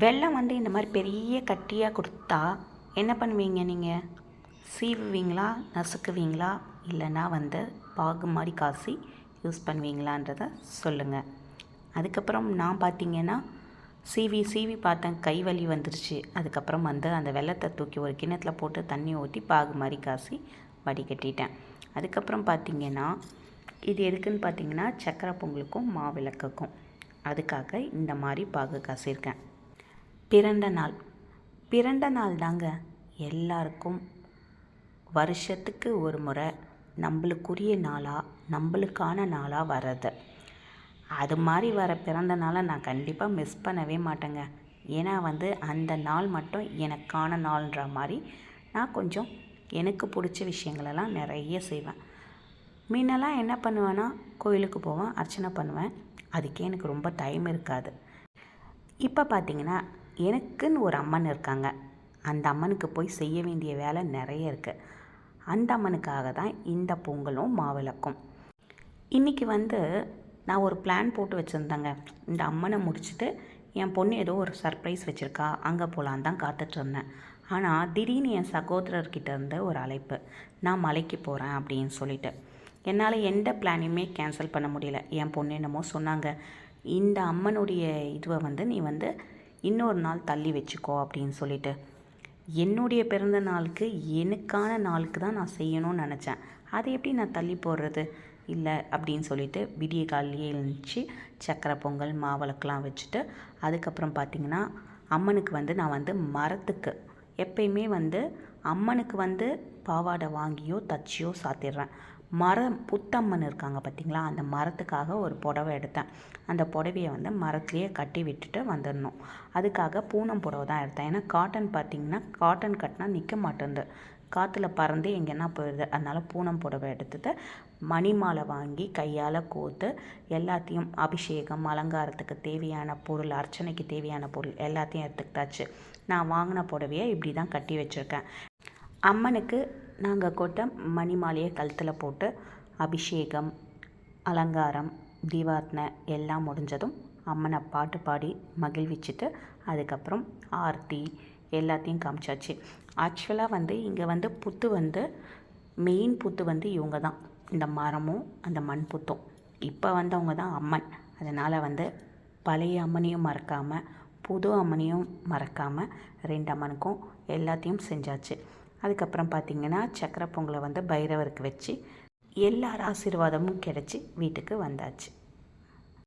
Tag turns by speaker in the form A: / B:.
A: வெள்ளம் வந்து இந்த மாதிரி பெரிய கட்டியாக கொடுத்தா என்ன பண்ணுவீங்க நீங்கள் சீவுவீங்களா? நசுக்குவீங்களா? இல்லைன்னா வந்து பாகு மாதிரி காசி யூஸ் பண்ணுவீங்களான்றத சொல்லுங்கள் அதுக்கப்புறம் நான் பார்த்தீங்கன்னா சீவி சீவி பார்த்தேன் கை வலி வந்துருச்சு. அதுக்கப்புறம் வந்து அந்த வெள்ளத்தை தூக்கி ஒரு கிண்ணத்தில் போட்டு தண்ணி ஊற்றி பாகு மாதிரி காசி வடிகட்டிட்டேன். அதுக்கப்புறம் பார்த்தீங்கன்னா இது எதுக்குன்னு பார்த்தீங்கன்னா சக்கரை பொங்கலுக்கும் மாவிளக்குக்கும். அதுக்காக இந்த மாதிரி பாகு காசியிருக்கேன். பிறந்த நாள். பிறந்த நாள் தாங்க எல்லாருக்கும். வருஷத்துக்கு ஒரு முறை நம்மளுக்குரிய நாளாக நம்மளுக்கான நாளாக வர்றது. அது மாதிரி வர பிறந்த நாளை நான் கண்டிப்பாக மிஸ் பண்ணவே மாட்டேங்க. ஏன்னா வந்து அந்த நாள் மட்டும் எனக்கான நாள்ன்ற மாதிரி நான் கொஞ்சம் எனக்கு பிடிச்ச விஷயங்களெல்லாம் நிறைய செய்வேன். முன்னெல்லாம் என்ன பண்ணுவேன்னா கோயிலுக்கு போவேன் அர்ச்சனை பண்ணுவேன். அதுக்கே எனக்கு ரொம்ப டைம் இருக்காது. இப்போ பார்த்தீங்கன்னா எனக்குன்னு ஒரு அம்மன் இருக்காங்க. அந்த அம்மனுக்கு போய் செய்ய வேண்டிய வேலை நிறைய இருக்குது அந்த அம்மனுக்காக தான் இந்த பொங்கலும் மாவிளக்கும். இன்றைக்கி வந்து நான் ஒரு பிளான் போட்டு வச்சுருந்தேங்க. இந்த அம்மனை முடிச்சுட்டு என் பொண்ணு ஏதோ ஒரு சர்ப்ரைஸ் வச்சுருக்கா. அங்கே போகலான் தான் காத்துட்ருந்தேன் ஆனால் திடீர்னு என் சகோதரர்கிட்ட இருந்து ஒரு அழைப்பு. நான் மலைக்கு போகிறேன் அப்படின்னு சொல்லிட்டு. என்னால் எந்த பிளானையுமே கேன்சல் பண்ண முடியல. என் பொண்ணு என்னமோ சொன்னாங்க. இந்த அம்மனுடைய இதுவை வந்து நீ வந்து இன்னொரு நாள் தள்ளி வச்சுக்கோ அப்படின்னு சொல்லிட்டு. என்னுடைய பிறந்த நாளுக்கு எனக்கான நாளுக்கு தான் நான் செய்யணும்னு நினச்சேன். அதை எப்படி நான் தள்ளி போடுறது? இல்லை அப்படின்னு சொல்லிட்டு விடிய காலையே எழுந்துச்சு சக்கரை பொங்கல் மாவிளக்கெலாம் வச்சுட்டு அதுக்கப்புறம் பார்த்திங்கன்னா அம்மனுக்கு வந்து நான் வந்து மரத்துக்கு எப்பயுமே வந்து அம்மனுக்கு வந்து பாவாடை வாங்கியோ தச்சியோ சாத்திடுறேன். மரம் புத்தம்மன் இருக்காங்க பார்த்திங்களா? அந்த மரத்துக்காக ஒரு புடவை எடுத்தேன். அந்த புடவையை வந்து மரத்துலேயே கட்டி விட்டுட்டு வந்துடணும். அதுக்காக பூனம் புடவை தான் எடுத்தேன். ஏன்னா காட்டன் பார்த்திங்கன்னா காட்டன் கட்டினா நிற்க மாட்டேங்குது காற்றுல பறந்து எங்கேனா போயிடுது. அதனால் பூனம் புடவை எடுத்துட்டு மணி மாலை வாங்கி கையால் கோத்து எல்லாத்தையும் அபிஷேகம் அலங்காரத்துக்கு தேவையான பொருள் அர்ச்சனைக்கு தேவையான பொருள் எல்லாத்தையும் எடுத்துக்கிட்டாச்சு. நான் வாங்கின புடவையை இப்படி தான் கட்டி வச்சுருக்கேன். அம்மனுக்கு நாங்கள் கொட்ட மணி மாலையை கழுத்தில் போட்டு அபிஷேகம் அலங்காரம் தீபார்த்தனை எல்லாம் முடிஞ்சதும் அம்மனை பாட்டு பாடி மகிழ்விச்சுட்டு அதுக்கப்புறம் ஆர்த்தி எல்லாத்தையும் காமிச்சாச்சு. ஆக்சுவலாக வந்து இங்கே வந்து புத்து வந்து மெயின் புத்து வந்து இவங்க தான். இந்த மரமும் அந்த மண் புத்தும். இப்போ வந்து அவங்க தான் அம்மன். அதனால் வந்து பழைய அம்மனையும் மறக்காமல் புது அம்மனையும் மறக்காமல் ரெண்டு அம்மனுக்கும் எல்லாத்தையும் செஞ்சாச்சு. அதுக்கப்புறம் பார்த்திங்கன்னா சக்கரை பொங்கலை வந்து பைரவருக்கு வச்சு எல்லார் ஆசீர்வாதமும் கிடச்சி வீட்டுக்கு வந்தாச்சு.